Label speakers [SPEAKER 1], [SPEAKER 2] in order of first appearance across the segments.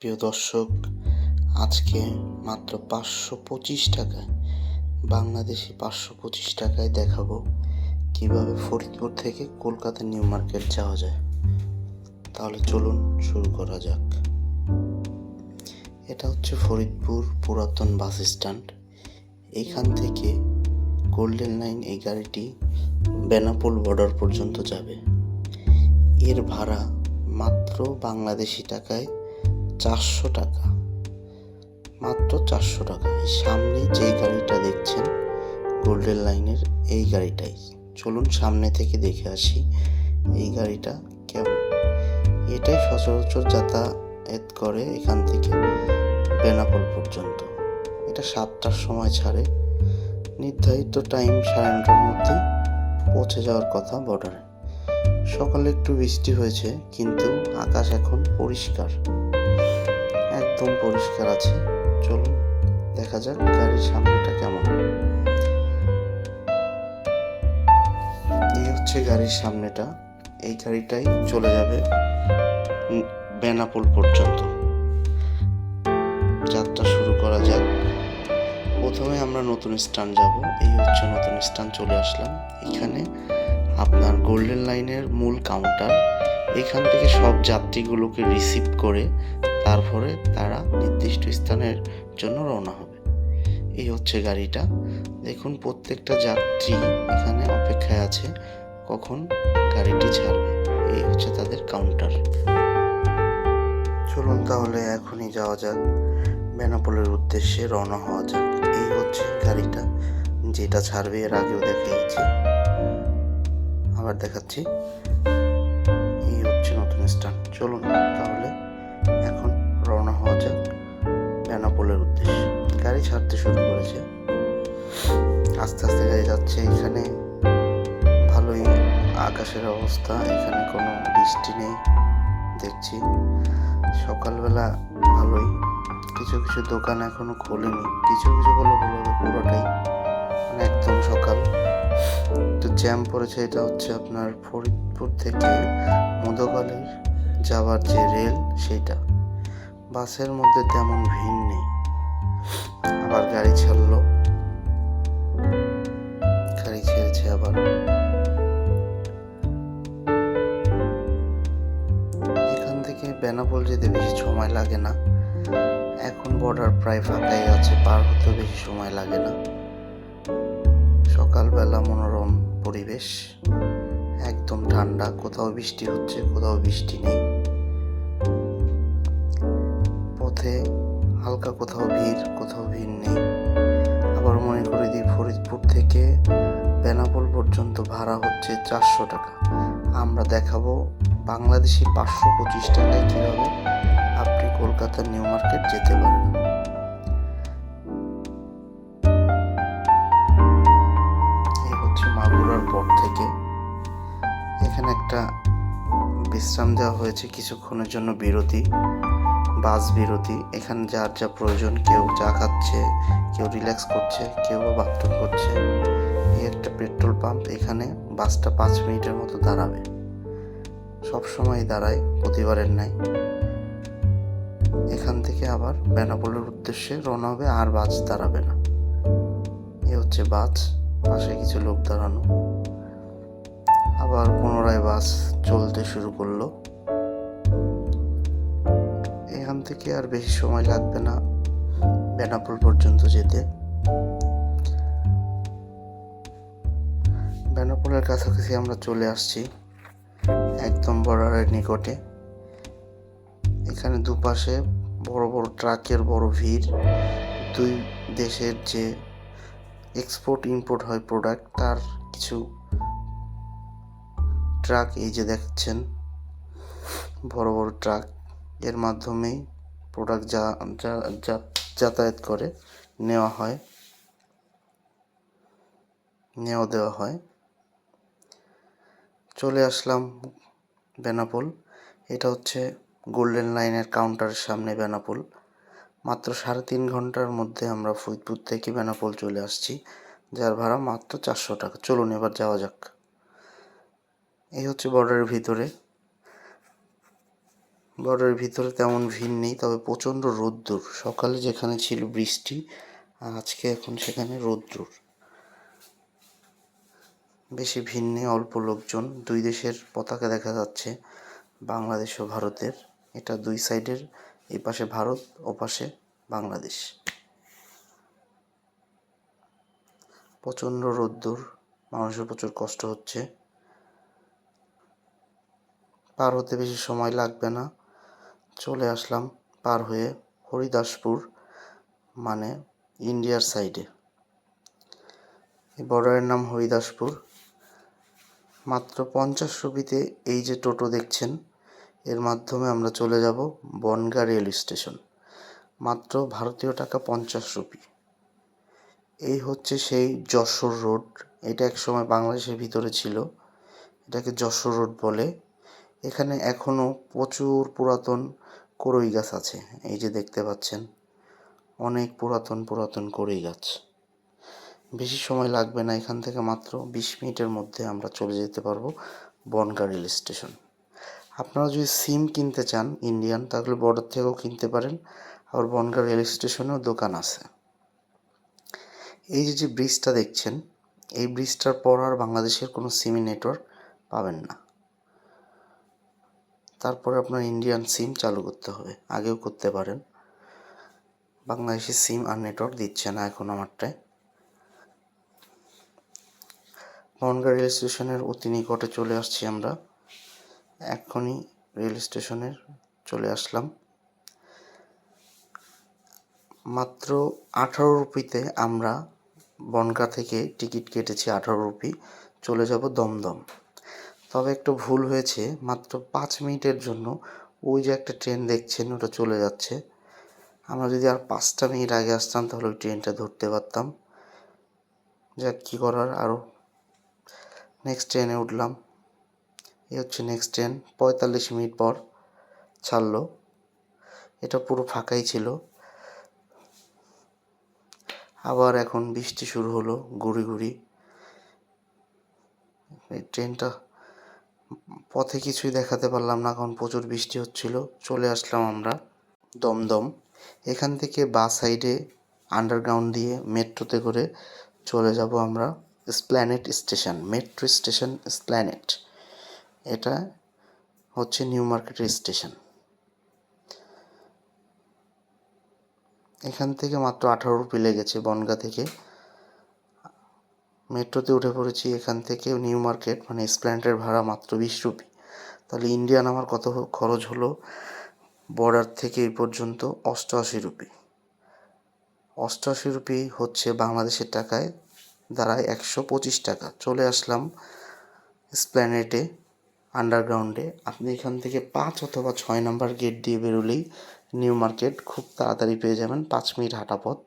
[SPEAKER 1] প্রিয় দর্শক, আজকে মাত্র পাঁচশো পঁচিশ টাকায়, বাংলাদেশি পাঁচশো পঁচিশ টাকায় দেখাবো কীভাবে ফরিদপুর থেকে কলকাতা নিউ মার্কেট যাওয়া যায়। তাহলে চলুন শুরু করা যাক। এটা হচ্ছে ফরিদপুর পুরাতন বাস স্ট্যান্ড। এখান থেকে গোল্ডেন লাইন এই গাড়িটি বেনাপোল বর্ডার পর্যন্ত যাবে। এর ভাড়া মাত্র বাংলাদেশি টাকায় চারশো টাকা। মাত্র চারশো টাকা। এই সামনে যে গাড়িটা দেখছেন গোল্ডেন লাইনের এই গাড়িটাই। চলুন সামনে থেকে দেখে আসি এই গাড়িটা কেমন। এটাই সচরাচর যাতায়াত করে এখান থেকে বেনাপোল পর্যন্ত। এটা সাতটার সময় ছাড়ে। নির্ধারিত টাইম সাড়ে নটার মধ্যে পৌঁছে যাওয়ার কথা বর্ডারে। সকালে একটু বৃষ্টি হয়েছে, কিন্তু আকাশ এখন পরিষ্কার। একদম পরিষ্কার আছে। চলুন, দেখা যাক গাড়ির সামনেটা কেমন। এই হচ্ছে গাড়ির সামনেটা। এই গাড়িটাই চলে যাবে বেনাপোল পর্যন্ত। যাত্রা শুরু করা যাক। প্রথমে আমরা নতুন স্ট্যান্ড যাব। এই হচ্ছে নতুন স্ট্যান্ড, চলে আসলাম। এখানে আপনার গোল্ডেন লাইনের মূল কাউন্টার এখান থেকে সব যাত্রীগুলোকে রিসিভ করে তারপরে তারা নির্দিষ্ট স্থানের জন্য রওনা হবে। এই হচ্ছে গাড়িটা। দেখুন প্রত্যেকটা যাত্রী এখানে অপেক্ষায় আছে, কখন গাড়িটি ছাড়বে। এই হচ্ছে তাদের কাউন্টার চলুন তাহলে এখনই যাওয়া যাক, বেনাপোলের উদ্দেশ্যে রওনা হওয়া যাক। এই হচ্ছে গাড়িটা, যেটা ছাড়বে এর আগেও দেখিয়েছি। আবার দেখাচ্ছি। এই হচ্ছে নতুন স্ট্যান্ড চলুন তাহলে এখন ছাড়তে শুরু করেছে। আস্তে আস্তে গাড়ি যাচ্ছে এখানে। ভালোই আকাশের অবস্থা, এখানে কোনো বৃষ্টি নেই, দেখছি। সকালবেলা ভালোই। কিছু কিছু দোকান এখনও খোলেনি। কিছু কিছু বলে ভুল হবে, পুরোটাই। মানে একদম সকাল। তো জ্যাম পড়েছে, এটা হচ্ছে আপনার ফরিদপুর থেকে মধুকালের যাওয়ার যে রেল, সেটা। বাসের মধ্যে তেমন ভিড় নেই। আবার গাড়ি ছাড়লো। গাড়ি ছেড়েছে আবার। এখান থেকে বেনাপোল যেতে বেশি সময় লাগে না। এখন বর্ডার প্রায় ফাঁকাই আছে, পার হতে বেশি সময় লাগে না। সকালবেলা মনোরম পরিবেশ, একদম ঠান্ডা, কোথাও বৃষ্টি হচ্ছে, কোথাও বৃষ্টি নেই। পথে হালকা কোথাও ভিড় কোথাও ভিড় নেই। আবার মনে করে দিই ফরিদপুর থেকে বেনাপোল পর্যন্ত ভাড়া হচ্ছে চারশো টাকা। আমরা দেখাবো বাংলাদেশি পাঁচশো পঁচিশ টাকায় কীভাবে আপনি কলকাতা নিউ মার্কেট যেতে পারেন। এই হচ্ছে পর থেকে। এখানে একটা বিশ্রাম দেওয়া হয়েছে, কিছুক্ষণের জন্য বিরতি। বাস বিরতি, এখানে যার যা প্রয়োজন, কেউ চা খাচ্ছে, কেউ রিল্যাক্স করছে, কেউ বা বাথরুম করছে। এই একটা পেট্রোল পাম্প এখানে বাসটা পাঁচ মিনিটের মতো দাঁড়াবে। সব সময় দাঁড়ায়, প্রতিবারের নাই এখান থেকে আবার বেনাপোলের উদ্দেশ্যে রওনা হবে, আর বাস দাঁড়াবে না। এ হচ্ছে বাস, পাশে কিছু লোক দাঁড়ানো। আবার পুনরায় বাস চলতে শুরু করল। এখান থেকে আর বেশি সময় লাগবে না বেনাপোল পর্যন্ত যেতে। বেনাপোলের কাছাকাছি আমরা চলে আসছি একদম বর্ডারের নিকটে। এখানে দুপাশে বড় বড় ট্রাকের বড় ভিড়। দুই দেশের যে এক্সপোর্ট ইম্পোর্ট হয় প্রোডাক্ট তার কিছু ট্রাক এই যে দেখছেন, বড় বড় ট্রাক। এর মাধ্যমেই প্রোডাক্ট যা, যা- যা- যাতায়াত করে, নেওয়া হয়। নেওয়া দেওয়া হয়। চলে আসলাম বেনাপোল। এটা হচ্ছে গোল্ডেন লাইনের কাউন্টারের সামনে বেনাপোল। মাত্র সাড়ে তিন ঘণ্টার মধ্যে আমরা ফরিদপুর থেকে বেনাপোল চলে আসছি, যার ভাড়া মাত্র চারশো টাকা। চলুন এবার যাওয়া যাক। এই হচ্ছে বর্ডারের ভিতরে। বর্ডারের ভিতরে তেমন ভিড় নেই, তবে প্রচণ্ড রোদ্দুর। সকালে যেখানে ছিল বৃষ্টি, আজকে এখন সেখানে রোদ্দুর। বেশি ভিড় নেই, অল্প লোকজন। দুই দেশের পতাকা দেখা যাচ্ছে, বাংলাদেশ ও ভারতের। এটা দুই সাইডের এই পাশে ভারত, ও পাশে বাংলাদেশ। প্রচণ্ড রোদ্দুর, মানুষের প্রচুর কষ্ট হচ্ছে। পার হতে বেশি সময় লাগবে না। চলে আসলাম পার হয়ে হরিদাসপুর মানে ইন্ডিয়ার সাইডে। এই বর্ডারের নাম হরিদাসপুর। মাত্র পঞ্চাশ রুপিতে এই যে টোটো দেখছেন, এর মাধ্যমে আমরা চলে যাব বনগা রেল স্টেশন। মাত্র ভারতীয় টাকা পঞ্চাশ রুপি। এই হচ্ছে সেই যশোর রোড। এটা এক সময় বাংলাদেশের ভিতরে ছিল। এটাকে যশোর রোড বলে। এখানে এখনও প্রচুর পুরাতন কড়ই গাছ আছে। এই যে দেখতে পাচ্ছেন, অনেক পুরাতন পুরাতন কড়ই গাছ। বেশি সময় লাগবে না এখান থেকে মাত্র বিশ মিনিটের মধ্যে আমরা চলে যেতে পারব বনগা রেল স্টেশন। আপনারা যদি সিম কিনতে চান, ইন্ডিয়ান, তাহলে বর্ডার থেকেও কিনতে পারেন। আবার বনগা রেল স্টেশনেও দোকান আছে। এই যে যে ব্রিজটা দেখছেন, এই ব্রিজটার পর আর বাংলাদেশের কোনো সিমি নেটওয়ার্ক পাবেন না। তারপরে আপনার ইন্ডিয়ান সিম চালু করতে হবে। আগেও করতে পারেন। বাংলাদেশের সিম আর নেটওয়ার্ক দিচ্ছে না এখন আমারটায় বনগা রেল স্টেশনের অতি নিকটে চলে আসছি আমরা। এক্ষুনি রেল স্টেশনের চলে আসলাম। মাত্র আঠারো রুপিতে আমরা বনগা থেকে টিকিট কেটেছি, আঠারো রুপি। চলে যাব দমদম। তবে একটু ভুল হয়েছে। মাত্র পাঁচ মিনিটের জন্য ওই যে একটা ট্রেন দেখছেন, ওটা চলে যাচ্ছে। আমরা যদি আর পাঁচটা মিনিট আগে আসতাম, তাহলে ওই ট্রেনটা ধরতে পারতাম। যাক, কী করার আরও নেক্সট ট্রেনে উঠলাম। এ হচ্ছে নেক্সট ট্রেন পঁয়তাল্লিশ মিনিট পর ছাড়লো। এটা পুরো ফাঁকাই ছিল। আবার এখন বৃষ্টি শুরু হলো গুড়ি গুড়ি এই ট্রেনটা পথে কিছুই দেখাতে পারলাম না, কারণ প্রচুর বৃষ্টি হচ্ছিল। চলে আসলাম আমরা দমদম। এখান থেকে বা সাইডে আন্ডারগ্রাউন্ড দিয়ে মেট্রোতে করে চলে যাব আমরা Esplanade station metro station Esplanade এটা হচ্ছে নিউ মার্কেটের স্টেশন এখান থেকে মাত্র আঠারো রুপি লেগেছে বনগা থেকে। মেট্রোতে উঠে পড়েছি, এখান থেকে নিউ মার্কেট মানে স্প্ল্যানেটের ভাড়া মাত্র বিশ রুপি। তাহলে ইন্ডিয়ান আমার কত খরচ হলো? বর্ডার থেকে এই পর্যন্ত অষ্টআশি রুপি। অষ্টআশি রুপি হচ্ছে বাংলাদেশের টাকায় দাঁড়ায় একশো পঁচিশ টাকা। চলে আসলাম স্প্ল্যানেটে, আন্ডারগ্রাউন্ডে। আপনি এখান থেকে পাঁচ অথবা ছয় নাম্বার গেট দিয়ে বেরোলেই নিউ মার্কেট খুব তাড়াতাড়ি পেয়ে যাবেন পাঁচ মিনিট হাঁটা পথ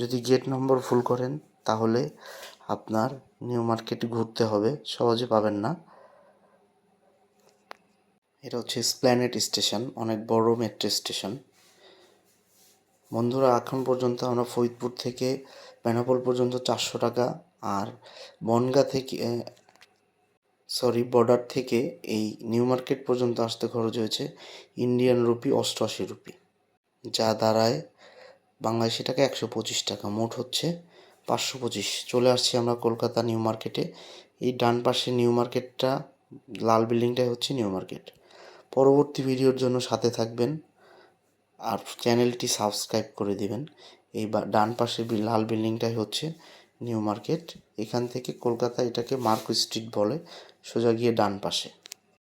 [SPEAKER 1] যদি গেট নম্বর ভুল করেন, তাহলে আপনার নিউ মার্কেট ঘুরতে হবে, সহজে পাবেন না। এটা হচ্ছে স্প্ল্যানেট স্টেশন অনেক বড় মেট্রো স্টেশন বন্ধুরা, এখন পর্যন্ত আমরা ফরিদপুর থেকে বেনাপোল পর্যন্ত চারশো টাকা আর বনগা থেকে সরি বর্ডার থেকে এই নিউ মার্কেট পর্যন্ত আসতে খরচ হয়েছে ইন্ডিয়ান রুপি অষ্টআশি রুপি যা দাঁড়ায় বাংলাদেশি টাকা একশো পঁচিশ টাকা, মোট হচ্ছে পাঁচশো পঁচিশ। চলে আসছি আমরা কলকাতা নিউ মার্কেটে। এই ডান পাশে নিউ মার্কেটটা, লাল বিল্ডিংটাই হচ্ছে নিউ মার্কেট। পরবর্তী ভিডিওর জন্য সাথে থাকবেন আর চ্যানেলটি সাবস্ক্রাইব করে দিবেন। এই ডান পাশে লাল বিল্ডিংটাই হচ্ছে নিউ মার্কেট। এখান থেকে কলকাতা এটাকে মার্কো স্ট্রিট বলে। সোজা গিয়ে ডান পাশে।